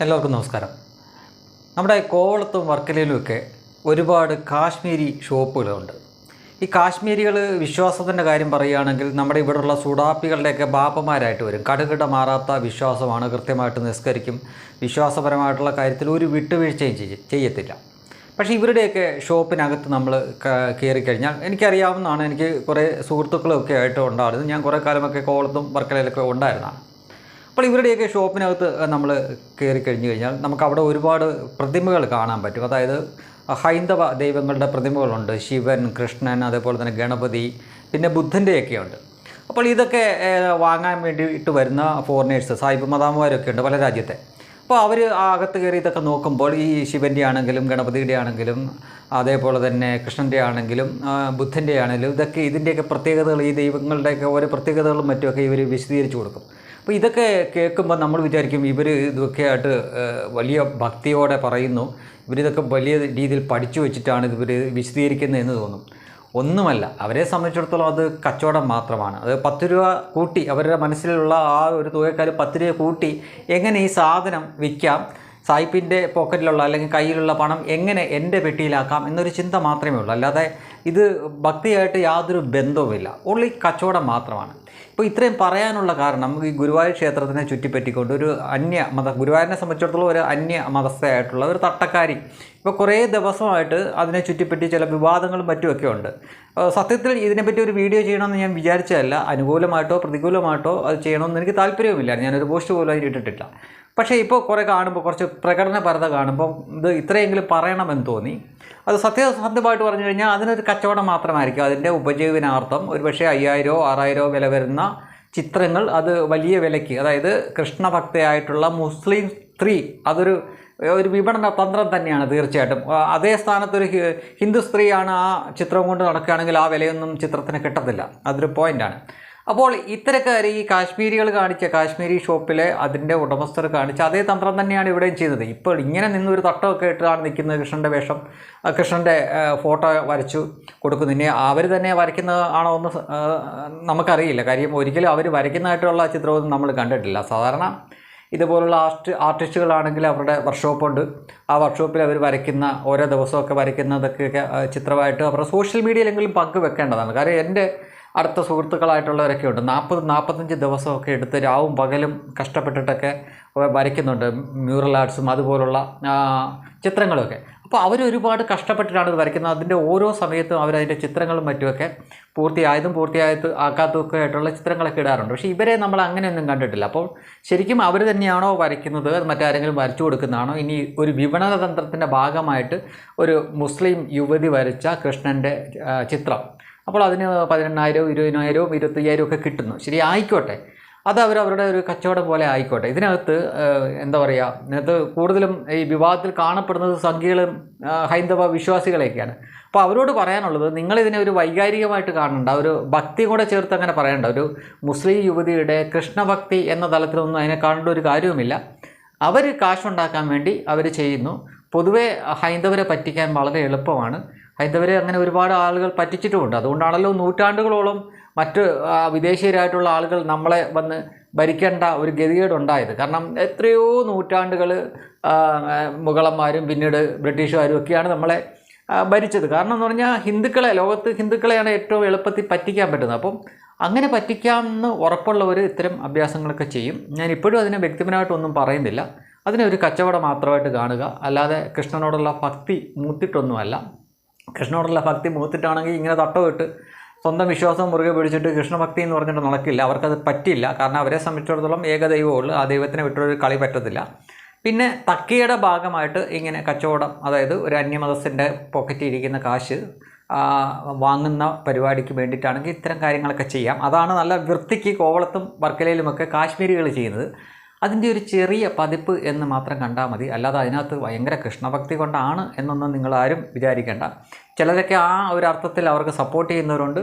എല്ലാവർക്കും നമസ്കാരം. നമ്മുടെ കോവളത്തും വർക്കലയിലുമൊക്കെ ഒരുപാട് കാശ്മീരി ഷോപ്പുകളുണ്ട്. ഈ കാശ്മീരികൾ വിശ്വാസത്തിന്റെ കാര്യം പറയുകയാണെങ്കിൽ നമ്മുടെ ഇവിടെയുള്ള സുഡാപ്പികളുടെയൊക്കെ ബാപ്പമാരായിട്ട് വരും. കടുകിട മാറാത്ത വിശ്വാസമാണ് കൃത്യമായിട്ട് നിസ്കരിക്കും. വിശ്വാസപരമായിട്ടുള്ള കാര്യത്തിൽ ഒരു വിട്ടുവീഴ്ചയും ചെയ്യ- ചെയ്യത്തില്ല. പക്ഷേ ഇവരുടെയൊക്കെ ഷോപ്പിനകത്ത് നമ്മൾ കയറി കഴിഞ്ഞാൽ എനിക്കറിയാവുന്നതാണ്. എനിക്ക് കുറേ സുഹൃത്തുക്കളൊക്കെ ആയിട്ട് ഉണ്ടായിരുന്നു. ഞാൻ കുറേ കാലമൊക്കെ കോവളത്തും വർക്കലയിലൊക്കെ ഉണ്ടായിരുന്നതാണ്. അപ്പോൾ ഇവരുടെയൊക്കെ ഷോപ്പിനകത്ത് നമ്മൾ കയറി കഴിഞ്ഞു കഴിഞ്ഞാൽ നമുക്ക് അവിടെ ഒരുപാട് പ്രതിമകൾ കാണാൻ പറ്റും. അതായത് ഹൈന്ദവ ദൈവങ്ങളുടെ പ്രതിമകളുണ്ട്. ശിവൻ കൃഷ്ണൻ അതേപോലെ തന്നെ ഗണപതി പിന്നെ ബുദ്ധന്റെയൊക്കെ ഉണ്ട്. അപ്പോൾ ഇതൊക്കെ വാങ്ങാൻ വേണ്ടിയിട്ട് വരുന്ന ഫോറിനേഴ്സ് സായിബ് മദാമുമാരൊക്കെ ഉണ്ട് പല രാജ്യത്തെ. അപ്പോൾ അവർ അകത്ത് കയറി ഇതൊക്കെ നോക്കുമ്പോൾ ഈ ശിവന്റെ ആണെങ്കിലും ഗണപതിയുടെ ആണെങ്കിലും അതേപോലെ തന്നെ കൃഷ്ണന്റെ ആണെങ്കിലും ബുദ്ധന്റെ ആണെങ്കിലും ഇതൊക്കെ ഇതിന്റെയൊക്കെ പ്രത്യേകതകൾ ഈ ദൈവങ്ങളുടെയൊക്കെ ഓരോ പ്രത്യേകതകളും മറ്റുമൊക്കെ ഇവർ വിശദീകരിച്ചു കൊടുക്കും. അപ്പോൾ ഇതൊക്കെ കേൾക്കുമ്പോൾ നമ്മൾ വിചാരിക്കും ഇവർ ഇതൊക്കെ ആയിട്ട് വലിയ ഭക്തിയോടെ പറയുന്നു. ഇവരിതൊക്കെ വലിയ രീതിയിൽ പഠിച്ചു വെച്ചിട്ടാണ് ഇവർ വിശദീകരിക്കുന്നത് എന്ന് തോന്നും. ഒന്നുമല്ല അവരെ സംബന്ധിച്ചിടത്തോളം അത് കച്ചവടം മാത്രമാണ്. അത് പത്ത് രൂപ കൂട്ടി അവരുടെ മനസ്സിലുള്ള ആ ഒരു തുകക്കാർ പത്ത് രൂപ കൂട്ടി എങ്ങനെ ഈ സാധനം വിൽക്കാം? സായിപ്പിന്റെ പോക്കറ്റിലുള്ള അല്ലെങ്കിൽ കയ്യിലുള്ള പണം എങ്ങനെ എന്റെ പെട്ടിയിലാക്കാം എന്നൊരു ചിന്ത മാത്രമേ ഉള്ളൂ. അല്ലാതെ ഇത് ഭക്തിയായിട്ട് യാതൊരു ബന്ധവുമില്ല. ഉള്ളി കച്ചവടം മാത്രമാണ്. ഇപ്പോൾ ഇത്രയും പറയാനുള്ള കാരണം ഈ ഗുരുവായൂർ ക്ഷേത്രത്തിനെ ചുറ്റിപ്പറ്റിക്കൊണ്ട് ഒരു അന്യ മത ഗുരുവായൂരിനെ സംബന്ധിച്ചിടത്തോളം ഒരു അന്യ മതസ്ഥയായിട്ടുള്ള ഒരു തട്ടക്കാരി ഇപ്പോൾ കുറേ ദിവസമായിട്ട് അതിനെ ചുറ്റിപ്പറ്റി ചില വിവാദങ്ങളും മറ്റുമൊക്കെ ഉണ്ട്. സത്യത്തിൽ ഇതിനെപ്പറ്റി ഒരു വീഡിയോ ചെയ്യണമെന്ന് ഞാൻ വിചാരിച്ചതല്ല. അനുകൂലമായിട്ടോ പ്രതികൂലമായിട്ടോ അത് ചെയ്യണമെന്ന് എനിക്ക് താല്പര്യവുമില്ല. ഞാനൊരു പോസ്റ്റ് പോലും അതിന് ഇട്ടിട്ടില്ല. പക്ഷേ ഇപ്പോൾ കുറേ കാണുമ്പോൾ കുറച്ച് പ്രകടനപരത കാണുമ്പോൾ ഇത് ഇത്രയെങ്കിലും പറയണമെന്ന് തോന്നി. അത് സത്യസന്ധമായിട്ട് പറഞ്ഞു കഴിഞ്ഞാൽ അതിനൊരു കച്ചവടം മാത്രമായിരിക്കും. അതിന്റെ ഉപജീവനാർത്ഥം ഒരു പക്ഷേ അയ്യായിരമോ ആറായിരമോ വില വരുന്ന ചിത്രങ്ങൾ അത് വലിയ വിലയ്ക്ക് അതായത് കൃഷ്ണഭക്തയായിട്ടുള്ള മുസ്ലിം സ്ത്രീ അതൊരു ഒരു വിപണന തന്ത്രം തന്നെയാണ് തീർച്ചയായിട്ടും. അതേ സ്ഥാനത്തൊരു ഹിന്ദു സ്ത്രീയാണ് ആ ചിത്രം കൊണ്ട് നടക്കുകയാണെങ്കിൽ ആ വിലയൊന്നും ചിത്രത്തിന് കിട്ടത്തില്ല. അതൊരു പോയിന്റാണ് അപ്പോൾ ഇത്തരക്കാർ ഈ കാശ്മീരികൾ കാണിച്ച കാശ്മീരി ഷോപ്പിലെ അതിന്റെ ഉടമസ്ഥർ കാണിച്ച അതേ തന്ത്രം തന്നെയാണ് ഇവിടെയും ചെയ്തത്. ഇപ്പോൾ ഇങ്ങനെ നിന്നൊരു തട്ടമൊക്കെ ഇട്ടാണ് നിൽക്കുന്നത് കൃഷ്ണന്റെ വേഷം കൃഷ്ണന്റെ ഫോട്ടോ വരച്ചു കൊടുക്കുന്നു ഇനി അവർ തന്നെ വരയ്ക്കുന്നത് ആണോ എന്ന് നമുക്കറിയില്ല. കാര്യം ഒരിക്കലും അവർ വരയ്ക്കുന്നതായിട്ടുള്ള ചിത്രമൊന്നും നമ്മൾ കണ്ടിട്ടില്ല. സാധാരണ ഇതുപോലുള്ള ആർട്ട് ആർട്ടിസ്റ്റുകളാണെങ്കിൽ അവരുടെ വർക്ക്ഷോപ്പുണ്ട് ആ വർക്ക്ഷോപ്പിൽ അവർ വരയ്ക്കുന്ന ഓരോ ദിവസമൊക്കെ വരയ്ക്കുന്നതൊക്കെ ചിത്രമായിട്ട് അവരുടെ സോഷ്യൽ മീഡിയയിലെങ്കിലും പങ്കുവെക്കേണ്ടതാണ്. കാര്യം എന്റെ അടുത്ത സുഹൃത്തുക്കളായിട്ടുള്ളവരൊക്കെ ഉണ്ട്. നാൽപ്പത് നാൽപ്പത്തഞ്ച് ദിവസമൊക്കെ എടുത്ത് രാവും പകലും കഷ്ടപ്പെട്ടിട്ടൊക്കെ വരയ്ക്കുന്നുണ്ട്. മ്യൂറൽ ആർട്സും അതുപോലുള്ള ചിത്രങ്ങളൊക്കെ. അപ്പോൾ അവർ ഒരുപാട് കഷ്ടപ്പെട്ടിട്ടാണ് ഇത് വരയ്ക്കുന്നത്. അതിന്റെ ഓരോ സമയത്തും അവരതിന്റെ ചിത്രങ്ങളും മറ്റുമൊക്കെ പൂർത്തിയായതും പൂർത്തിയായത് ആക്കാത്തതൊക്കെ ആയിട്ടുള്ള ചിത്രങ്ങളൊക്കെ ഇടാറുണ്ട്. പക്ഷേ ഇവരെ നമ്മൾ അങ്ങനെയൊന്നും കണ്ടിട്ടില്ല. അപ്പോൾ ശരിക്കും അവർ തന്നെയാണോ വരയ്ക്കുന്നത്? മറ്റാരെങ്കിലും വരച്ചു കൊടുക്കുന്നതാണോ? ഇനി ഒരു വിപണന തന്ത്രത്തിന്റെ ഭാഗമായിട്ട് ഒരു മുസ്ലിം യുവതി വരച്ച കൃഷ്ണന്റെ ചിത്രം. അപ്പോൾ അതിന് പതിനെണ്ണായിരവും ഇരുപതിനായിരവും ഇരുപത്തയ്യായിരവും ഒക്കെ കിട്ടുന്നു. ശരി ആയിക്കോട്ടെ. അത് അവർ അവരുടെ ഒരു കച്ചവടം പോലെ ആയിക്കോട്ടെ. ഇതിനകത്ത് എന്താ പറയുക ഇതിനകത്ത് കൂടുതലും ഈ വിവാദത്തിൽ കാണപ്പെടുന്നത് സംഖ്യകളും ഹൈന്ദവ വിശ്വാസികളെയൊക്കെയാണ്. അപ്പോൾ അവരോട് പറയാനുള്ളത് നിങ്ങളിതിനെ ഒരു വൈകാരികമായിട്ട് കാണണ്ട ഒരു ഭക്തി കൂടെ ചേർത്ത് അങ്ങനെ പറയണ്ട. ഒരു മുസ്ലിം യുവതിയുടെ കൃഷ്ണഭക്തി എന്ന തലത്തിലൊന്നും അതിനെ കാണേണ്ട ഒരു കാര്യവുമില്ല. അവർ കാശുണ്ടാക്കാൻ വേണ്ടി അവർ ചെയ്യുന്നു. പൊതുവേ ഹൈന്ദവരെ പറ്റിക്കാൻ വളരെ എളുപ്പമാണ്. ഹൈന്ദവരെ അങ്ങനെ ഒരുപാട് ആളുകൾ പറ്റിച്ചിട്ടുമുണ്ട്. അതുകൊണ്ടാണല്ലോ നൂറ്റാണ്ടുകളോളം മറ്റ് വിദേശീയരായിട്ടുള്ള ആളുകൾ നമ്മളെ വന്ന് ഭരിക്കേണ്ട ഒരു ഗതികേടുണ്ടായത്. കാരണം എത്രയോ നൂറ്റാണ്ടുകൾ മുഗളന്മാരും പിന്നീട് ബ്രിട്ടീഷുകാരും ഒക്കെയാണ് നമ്മളെ ഭരിച്ചത്. കാരണം എന്ന് പറഞ്ഞാൽ ഹിന്ദുക്കളെ ലോകത്ത് ഹിന്ദുക്കളെയാണ് ഏറ്റവും എളുപ്പത്തിൽ പറ്റിക്കാൻ പറ്റുന്നത്. അപ്പം അങ്ങനെ പറ്റിക്കാമെന്ന് ഉറപ്പുള്ളവർ ഇത്തരം അഭ്യാസങ്ങളൊക്കെ ചെയ്യും. ഞാൻ ഇപ്പോഴും അതിനെ വ്യക്തിപരമായിട്ടൊന്നും പറയുന്നില്ല. അതിനെ ഒരു കച്ചവടം മാത്രമായിട്ട് കാണുക. അല്ലാതെ കൃഷ്ണനോടുള്ള ഭക്തി മൂത്തിട്ടൊന്നുമല്ല. കൃഷ്ണനോടുള്ള ഭക്തി മൂത്തിട്ടാണെങ്കിൽ ഇങ്ങനെ തട്ടമിട്ട് സ്വന്തം വിശ്വാസം മുറുകെ പിടിച്ചിട്ട് കൃഷ്ണഭക്തി എന്ന് പറഞ്ഞിട്ട് നടക്കില്ല. അവർക്കത് പറ്റില്ല. കാരണം അവരെ സംബന്ധിച്ചിടത്തോളം ഏകദൈവമുള്ളൂ ആ ദൈവത്തിനെ വിട്ടൊരു കളി പറ്റത്തില്ല. പിന്നെ തക്കിയുടെ ഭാഗമായിട്ട് ഇങ്ങനെ കച്ചവടം അതായത് ഒരു അന്യമതസ്ഥന്റെ പോക്കറ്റിൽ ഇരിക്കുന്ന കാശ് വാങ്ങുന്ന പരിപാടിക്ക് വേണ്ടിയിട്ടാണെങ്കിൽ ഇത്തരം കാര്യങ്ങളൊക്കെ ചെയ്യാം. അതാണ് നല്ല വൃത്തിക്ക് കോവളത്തും വർക്കലയിലുമൊക്കെ കാശ്മീരികൾ ചെയ്യുന്നത്. അതിന്റെ ഒരു ചെറിയ പതിപ്പ് എന്ന് മാത്രം കണ്ടാൽ മതി. അല്ലാതെ അതിനകത്ത് ഭയങ്കര കൃഷ്ണഭക്തി കൊണ്ടാണ് എന്നൊന്നും നിങ്ങൾ ആരും വിചാരിക്കേണ്ട. ചിലരൊക്കെ ആ ഒരു അർത്ഥത്തിൽ അവർക്ക് സപ്പോർട്ട് ചെയ്യുന്നവരുണ്ട്.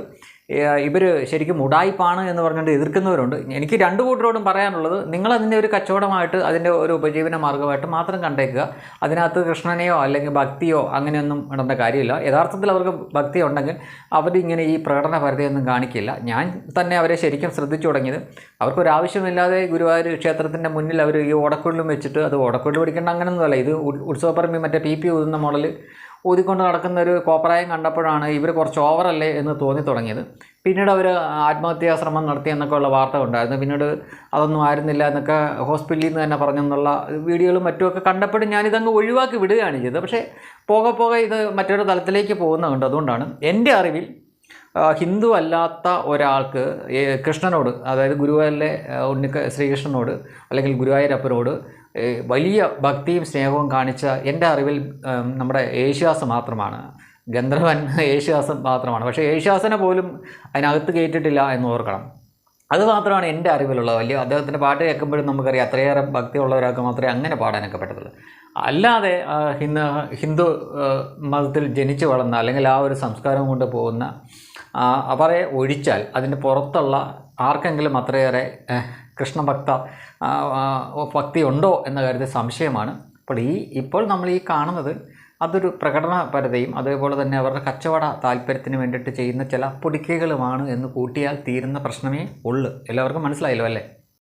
ഇവർ ശരിക്കും ഉടായിപ്പാണ് എന്ന് പറഞ്ഞുകൊണ്ട് എതിർക്കുന്നവരുണ്ട്. എനിക്ക് രണ്ട് കൂട്ടരോടും പറയാനുള്ളത് നിങ്ങളതിന്റെ ഒരു കച്ചവടമായിട്ട് അതിന്റെ ഒരു ഉപജീവന മാർഗമായിട്ട് മാത്രം കണ്ടേക്കുക. അതിനകത്ത് കൃഷ്ണനെയോ അല്ലെങ്കിൽ ഭക്തിയോ അങ്ങനെയൊന്നും ഇടേണ്ട കാര്യമില്ല. യഥാർത്ഥത്തിൽ അവർക്ക് ഭക്തി ഉണ്ടെങ്കിൽ അവരിങ്ങനെ ഈ പ്രകടന പരിധിയൊന്നും കാണിക്കില്ല. ഞാൻ തന്നെ അവരെ ശരിക്കും ശ്രദ്ധിച്ചു തുടങ്ങിയത് അവർക്കൊരാവശ്യമില്ലാതെ ഗുരുവായൂർ ക്ഷേത്രത്തിന്റെ മുന്നിൽ അവർ ഈ ഓടക്കുള്ളിലും വെച്ചിട്ട് അത് ഓടക്കുള്ളിൽ പിടിക്കേണ്ട അങ്ങനെയൊന്നുമല്ല. ഇത് ഉത്സവപ്പറമ്പി മറ്റേ പി പി ഊതുന്ന മോഡൽ ഊതിക്കൊണ്ട് നടക്കുന്ന ഒരു കോപ്രായം കണ്ടപ്പോഴാണ് ഇവർ കുറച്ച് ഓവറല്ലേ എന്ന് തോന്നി തുടങ്ങിയത്. പിന്നീട് അവർ ആത്മഹത്യാ ശ്രമം നടത്തി എന്നൊക്കെ ഉള്ള വാർത്ത ഉണ്ടായിരുന്നു. പിന്നീട് അതൊന്നും ആയിരുന്നില്ല എന്നൊക്കെ ഹോസ്പിറ്റലിൽ നിന്ന് തന്നെ പറഞ്ഞെന്നുള്ള വീഡിയോകളും മറ്റുമൊക്കെ കണ്ടപ്പോഴും ഞാനിതങ്ങ് ഒഴിവാക്കി വിടുകയാണ് ചെയ്തത്. പക്ഷേ പോകെ പോകെ ഇത് മറ്റൊരു തലത്തിലേക്ക് പോകുന്നുണ്ട്. അതുകൊണ്ടാണ് എന്റെ അറിവിൽ ഹിന്ദു അല്ലാത്ത ഒരാൾക്ക് കൃഷ്ണനോട് അതായത് ഗുരുവായൂരിലെ ഉണ്ണിക്ക ശ്രീകൃഷ്ണനോട് അല്ലെങ്കിൽ ഗുരുവായൂരപ്പനോട് വലിയ ഭക്തിയും സ്നേഹവും കാണിച്ച എന്റെ അറിവിൽ നമ്മുടെ യേശുദാസ് മാത്രമാണ്. ഗന്ധർവൻ യേശുദാസൻ മാത്രമാണ്. പക്ഷേ യേശുദാസനെ പോലും അതിനകത്ത് കയറ്റിട്ടില്ല എന്ന് ഓർക്കണം. അത് മാത്രമാണ് എന്റെ അറിവിലുള്ളത്. വലിയ അദ്ദേഹത്തിന്റെ പാട്ട് കേൾക്കുമ്പോഴും നമുക്കറിയാം അത്രയേറെ ഭക്തിയുള്ള ഒരാൾക്ക് മാത്രമേ അങ്ങനെ പാടാനൊക്കെ പറ്റത്തുള്ളൂ അല്ലാതെ ഹിന്ദു ഹിന്ദു മതത്തിൽ ജനിച്ചു വളർന്ന അല്ലെങ്കിൽ ആ ഒരു സംസ്കാരം കൊണ്ട് പോകുന്ന അവരെ ഒഴിച്ചാൽ അതിന് പുറത്തുള്ള ആർക്കെങ്കിലും അത്രയേറെ കൃഷ്ണഭക്ത ഭക്തി ഉണ്ടോ എന്ന കാര്യത്തിൽ സംശയമാണ്. അപ്പോൾ ഈ ഇപ്പോൾ നമ്മൾ ഈ കാണുന്നത് അതൊരു പ്രകടനപരതയും അതേപോലെ തന്നെ അവരുടെ കച്ചവട താല്പര്യത്തിന് വേണ്ടിയിട്ട് ചെയ്യുന്ന ചില പൊടിക്കൈകളുമാണ് എന്ന് കൂട്ടിയാൽ തീരുന്ന പ്രശ്നമേ ഉള്ളൂ. എല്ലാവർക്കും മനസ്സിലായല്ലോ അല്ലേ?